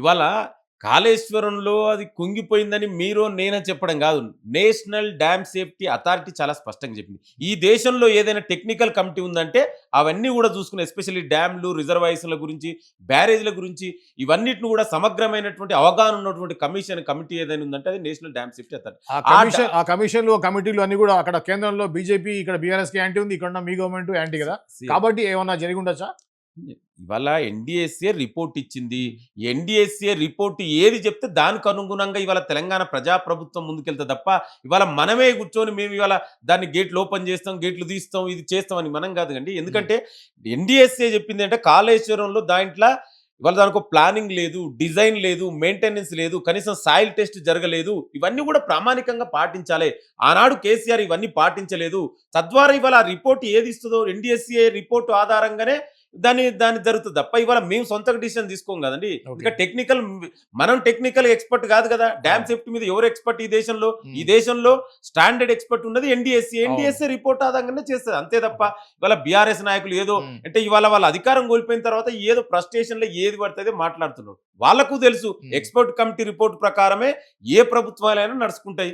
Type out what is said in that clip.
ఇవాళ కాళేశ్వరంలో అది కుంగిపోయిందని మీరు నేనే చెప్పడం కాదు. నేషనల్ డ్యామ్ సేఫ్టీ అథారిటీ చాలా స్పష్టంగా చెప్పింది. ఈ దేశంలో ఏదైనా టెక్నికల్ కమిటీ ఉందంటే అవన్నీ కూడా చూసుకుని ఎస్పెషల్లీ డ్యామ్లు రిజర్వాయర్స్ల గురించి బ్యారేజ్ల గురించి ఇవన్నిటిని కూడా సమగ్రమైనటువంటి అవగాహన ఉన్నటువంటి కమిషన్ కమిటీ ఏదైనా ఉందంటే అది నేషనల్ డ్యామ్ సేఫ్టీ అథారిటీ. ఆ కమిషన్ ఆ కమిషన్లు కమిటీలు అన్ని కూడా అక్కడ కేంద్రంలో బీజేపీ ఇక్కడ బీఆర్ఎస్కి యాంటీ ఉంది ఇక్కడ మీ గవర్నమెంట్ యాంటీ కదా. కాబట్టి ఏమన్నా జరిగి ఉండొచ్చా? ఇవాళ ఎన్డిఎస్ఏ రిపోర్ట్ ఇచ్చింది. ఎన్డిఎస్ఏ రిపోర్ట్ ఏది చెప్తే దానికి అనుగుణంగా ఇవాళ తెలంగాణ ప్రజాప్రభుత్వం ముందుకెళ్తే తప్ప ఇవాళ మనమే కూర్చొని మేము ఇవాళ దాన్ని గేట్లు ఓపెన్ చేస్తాం గేట్లు తీస్తాం ఇది చేస్తామని మనం కాదు కండి. ఎందుకంటే ఎన్డిఎస్ఏ చెప్పింది అంటే కాళేశ్వరంలో దాంట్లో ఇవాళ దానికి ప్లానింగ్ లేదు డిజైన్ లేదు మెయింటెనెన్స్ లేదు కనీసం సాయిల్ టెస్ట్ జరగలేదు. ఇవన్నీ కూడా ప్రామాణికంగా పాటించాలి. ఆనాడు కేసీఆర్ ఇవన్నీ పాటించలేదు. తద్వారా ఇవాళ ఆ రిపోర్ట్ ఏది ఇస్తుందో ఎన్డిఎస్ఏ రిపోర్ట్ ఆధారంగానే దాని దాని జరుగుతుంది. తప్ప ఇవాళ మేము సొంతగా డిసిషన్ తీసుకోం కదండి. ఇంకా టెక్నికల్ మనం టెక్నికల్ ఎక్స్పర్ట్ కాదు కదా. డ్యామ్ సేఫ్టీ మీద ఎవరు ఎక్స్పర్ట్ ఈ దేశంలో? ఈ దేశంలో స్టాండర్డ్ ఎక్స్పర్ట్ ఉన్నది ఎన్డిఎస్సి. ఎన్డిఎస్సి రిపోర్ట్ ఆధారంగానే చేస్తుంది. అంతే తప్ప ఇవాళ బీఆర్ఎస్ నాయకులు ఏదో. అంటే ఇవాళ వాళ్ళ అధికారం కోల్పోయిన తర్వాత ఏదో ఫ్రస్ట్రేషన్లో ఏది పడుతుందో మాట్లాడుతున్నారు. వాళ్ళకు తెలుసు. ఎక్స్పర్ట్ కమిటీ రిపోర్ట్ ప్రకారమే ఏ ప్రభుత్వాలైనా నడుచుకుంటాయి.